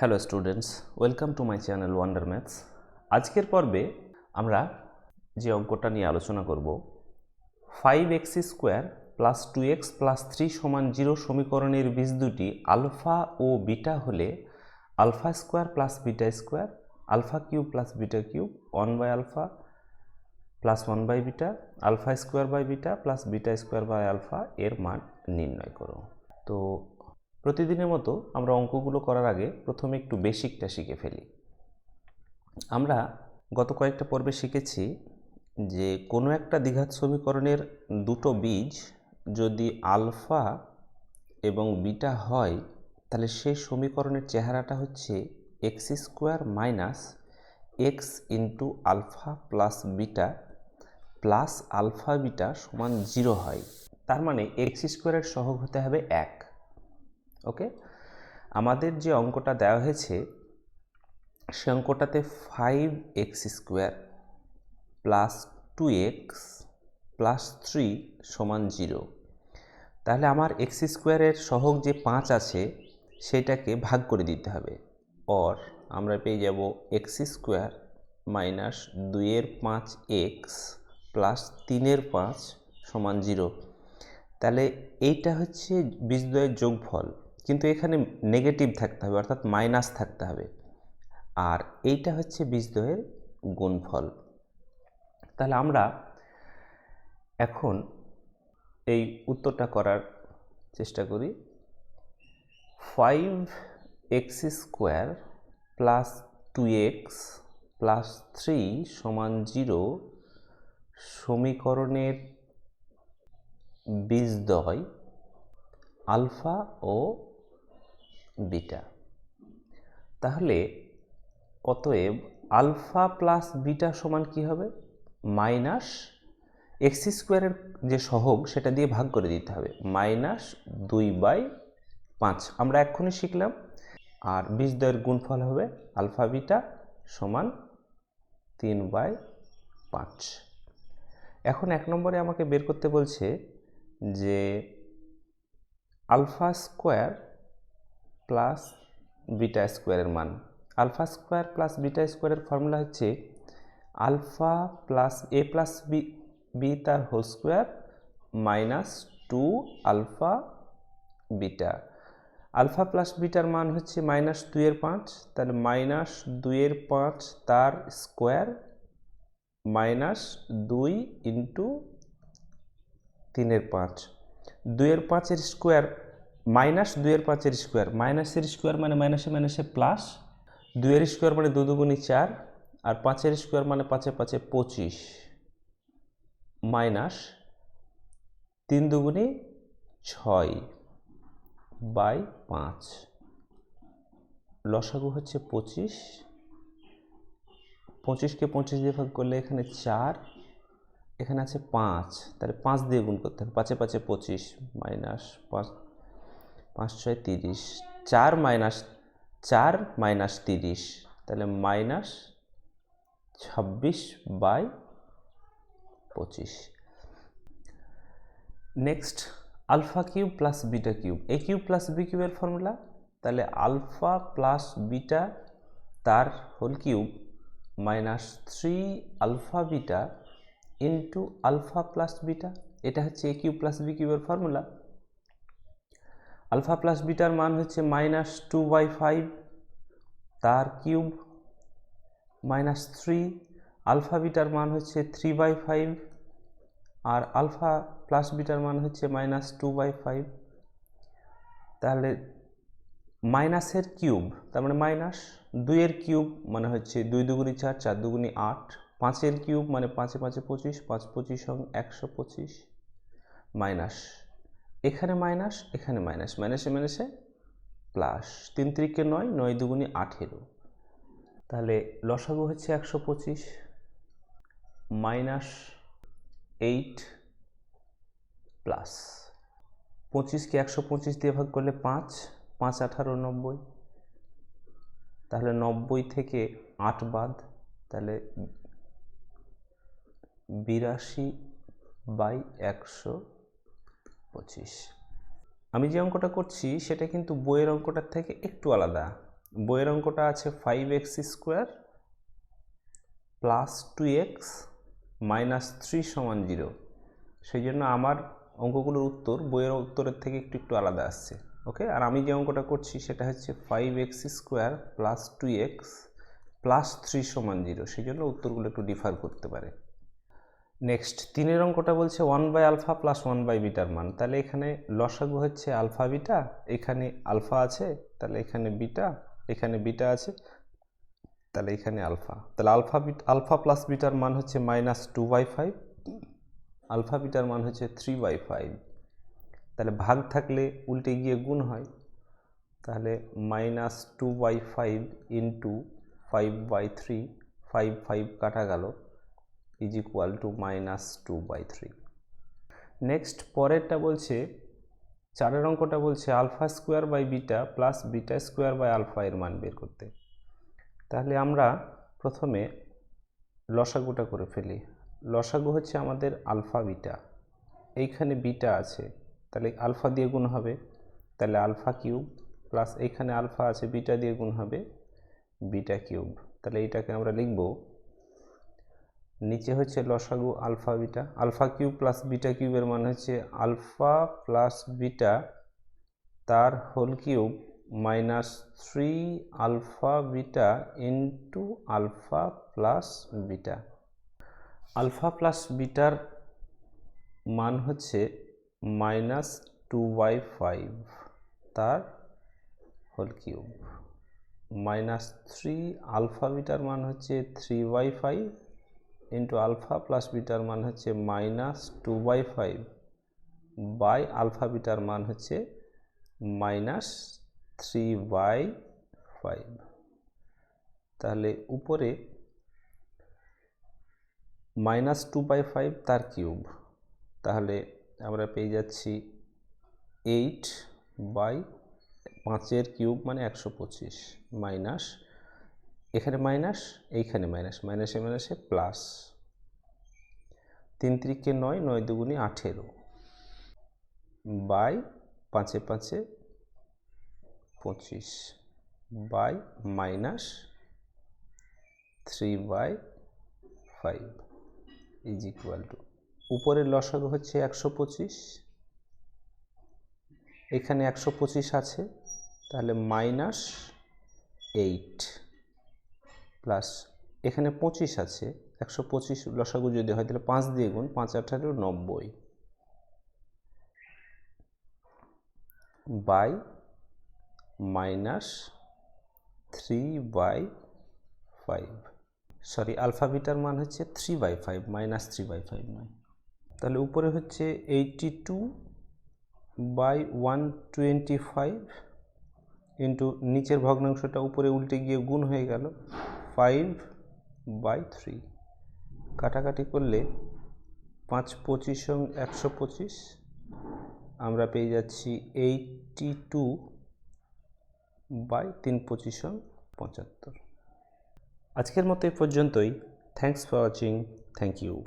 Hello students welcome to my channel Wonder Maths আজকের পর্বে আমরা যে অঙ্কটা নিয়ে আলোচনা করব five x square plus two x plus three সমান জিরো সমীকরণের বীজ দুটি আলফা ও বিটা হলে alpha square plus beta square alpha cube plus beta cube one by alpha plus one by beta alpha square by beta plus beta square by alpha এর মান নির্ণয় করো। তো প্রতিদিনের মতো আমরা অঙ্কগুলো করার আগে প্রথমে একটু বেসিকটা শিখে ফেলি। আমরা গত কয়েকটা পর্বে শিখেছি যে কোনো একটা দ্বিঘাত সমীকরণের দুটো বীজ যদি আলফা এবং বিটা হয়, তাহলে সেই সমীকরণের চেহারাটা হচ্ছে x square minus x into alpha plus beta plus alpha beta সমান জিরো হয়। তার মানে এক্স স্কোয়ারের সহগ হতে হবে এক। ওকে? আমাদের যে অঙ্কটা দেওয়া হয়েছে, সে অঙ্কটাতে five x square plus two x plus three সমান জিরো তাহলে আমার এক্স স্কোয়ারের সহগ যে পাঁচ আছে, সেটাকে ভাগ করে দিতে হবে। অর আমরা পেয়ে যাব এক্স স্কোয়ার মাইনাস দুইয়ের পাঁচ এক্স প্লাস তিনের পাঁচ সমান জিরো তাহলে এইটা হচ্ছে বীজদ্বয়ের যোগফল। কিন্তু এখানে নেগেটিভ থাকতে হবে, অর্থাৎ মাইনাস থাকতে হবে। আর এইটা হচ্ছে বীজদ্বয়ের গুণফল। তাহলে আমরা এখন এই উত্তরটা করার চেষ্টা করি। Five x square plus two x plus three সমান জিরো সমীকরণের বীজদ্বয় আলফা ও বিটা। তাহলে অতএব আলফা প্লাস বিটা সমান কি হবে? মাইনাস এক্স স্কোয়ারের যে সহগ, সেটা দিয়ে ভাগ করে দিতে হবে। মাইনাস দুই বাই পাঁচ। আমরা এক্ষুনি শিখলাম। আর বীজদ্বয়ের গুণফল হবে আলফা বিটা সমান তিন বাই পাঁচ। এখন এক নম্বরে আমাকে বের করতে বলছে যে আলফা স্কোয়ার প্লাস বিটা স্কোয়ারের মান। আলফা স্কোয়ার প্লাস বিটা স্কোয়ারের ফর্মুলা হচ্ছে alpha plus a plus b b তার whole square minus two alpha beta alpha plus bitter মান হচ্ছে মাইনাস দুইয়ের পাঁচ, তাহলে মাইনাস দুইয়ের পাঁচ তার স্কোয়ার মাইনাস দুই ইন্টু তিনের পাঁচ। দুইয়ের পাঁচের স্কোয়ার মাইনাস দুইয়ের পাঁচের স্কোয়ার। মাইনাসের স্কোয়ার মানে মাইনাসে মাইনাসে প্লাস দুইয়ের স্কোয়ার মানে দু দুগুণি চার, আর পাঁচের স্কোয়ার মানে পাঁচে পাঁচে পঁচিশ। মাইনাস তিন দুগুণি ছয় বাই পাঁচ। লসাগু হচ্ছে পঁচিশ। পঁচিশকে পঁচিশ দিয়ে ভাগ করলে এখানে চার, এখানে আছে পাঁচ। তাহলে পাঁচ দিয়ে গুণ করতে হবে, পাঁচে পাঁচে পঁচিশ মাইনাস পাঁচ পাঁচ, ছয়, তিরিশ। চার মাইনাস চার মাইনাস তিরিশ, তাহলে মাইনাস ছাব্বিশ বাই পঁচিশ। Next, alpha cube plus beta cube. A cube plus b কিউবের ফর্মুলা? তাহলে আলফা প্লাস বিটা তার whole cube minus three alpha beta into alpha plus beta. এটা হচ্ছে এ কিউব প্লাস বি কিউবের ফর্মুলা। আলফা প্লাস বিটার মান হচ্ছে minus two by five, তার কিউব মাইনাস থ্রি, আলফা বিটার মান হচ্ছে থ্রি বাই ফাইভ, আর আলফা প্লাস বিটার মান হচ্ছে মাইনাস টু বাই ফাইভ। তাহলে মাইনাসের কিউব, তার মানে মাইনাস দুইয়ের কিউব মানে হচ্ছে দুই দুগুনি চার চার দুগুনি আট, পাঁচের কিউব মানে পাঁচে পাঁচে পঁচিশ, পাঁচ পঁচিশ সঙ্গে একশো পঁচিশ, মাইনাস এখানে মাইনাস এখানে মাইনাস মাইনাসে মাইনাসে প্লাস তিন তিরিকে নয় নয় দুগুনি আঠেরো। তাহলে লসাগু হচ্ছে একশো পঁচিশ মাইনাস এইট প্লাস পঁচিশকে একশো পঁচিশ দিয়ে ভাগ করলে পাঁচ পাঁচ আঠারো নব্বই। তাহলে নব্বই থেকে আট বাদ, তাহলে বিরাশি বাই একশো পঁচিশ। আমি যে অঙ্কটা করছি, সেটা কিন্তু বইয়ের অঙ্কটার থেকে একটু আলাদা। বইয়ের অঙ্কটা আছে five x square plus two x minus three সমান জিরো সেই জন্য আমার অঙ্কগুলোর উত্তর বইয়ের উত্তরের থেকে একটু একটু আলাদা আসছে ওকে আর আমি যে অঙ্কটা করছি, সেটা হচ্ছে five x square plus two x plus three সমান জিরো সেই জন্য উত্তরগুলো একটু ডিফার করতে পারে। নেক্সট তিনের অঙ্কটা বলছে one by alpha plus one by bitter মান। তাহলে এখানে লসাগু হচ্ছে আলফা বিটা এখানে আলফা আছে, তাহলে এখানে বিটা এখানে বিটা আছে, তাহলে এখানে আলফা তাহলে আলফা বিট আলফা প্লাস বিটার মান হচ্ছে minus two by five alpha bitter মান হচ্ছে থ্রি বাই ফাইভ তাহলে ভাগ থাকলে উল্টে গিয়ে গুণ হয়। তাহলে minus two by five into five by three five five কাটা গেল। Is equal to minus two by three next পরেরটা বলছে, চারের অঙ্কটা বলছে alpha square by beta plus beta square by alpha এর মান বের করতে। তাহলে আমরা প্রথমে লসাগুটা করে ফেলি। লসাগু হচ্ছে আমাদের আলফা বিটা এইখানে বিটা আছে, তাহলে আলফা দিয়ে গুণ হবে। তাহলে আলফা কিউব প্লাস এইখানে আলফা আছে বিটা দিয়ে গুণ হবে। বিটা কিউব তাহলে এইটাকে আমরা লিখব নিচে হচ্ছে লসাগু alpha beta, alpha cube plus beta কিউবের মান হচ্ছে আলফা প্লাস বিটা তার whole cube minus three alpha beta into alpha plus beta. Alpha plus bitter মান হচ্ছে মাইনাস টু বাই ফাইভ তার whole cube. Minus three alpha bitter মান হচ্ছে three by five into alpha plus bitter মান হচ্ছে minus two by five by alpha bitter মান হচ্ছে minus three by five তাহলে উপরে মাইনাস টু বাই ফাইভ তার কিউব তাহলে আমরা পেয়ে যাচ্ছি এইট বাই পাঁচের কিউব মানে একশো পঁচিশ মাইনাস এখানে মাইনাস এইখানে মাইনাস মাইনাসে মাইনাসে প্লাস তিন তিরিকে নয় নয় দুগুনি আঠেরো। বাই পাঁচে পাঁচে পঁচিশ। By minus three by five is equal to উপরের লসাগু হচ্ছে একশো পঁচিশ। এখানে একশো পঁচিশ আছে, তাহলে মাইনাস এইট প্লাস এখানে পঁচিশ আছে, একশো পঁচিশ লসাগু যদি হয় তাহলে পাঁচ দিয়ে গুণ, পাঁচ আঠারো, নব্বই। By minus three by five. Sorry, আলফাবিটার মান হচ্ছে three by five, minus three by five নয়। তাহলে উপরে হচ্ছে eighty two by one twenty five into নিচের ভগ্নাংশটা উপরে উল্টে গিয়ে গুণ হয়ে গেল। Five by three. কাটাকাটি করলে পাঁচ পঁচিশ একশো পঁচিশ। আমরা পেয়ে যাচ্ছি এইটি টু বাই তিন পঁচিশ পঁচাত্তর। আজকের মতো এ পর্যন্তই। Thanks for watching. Thank you.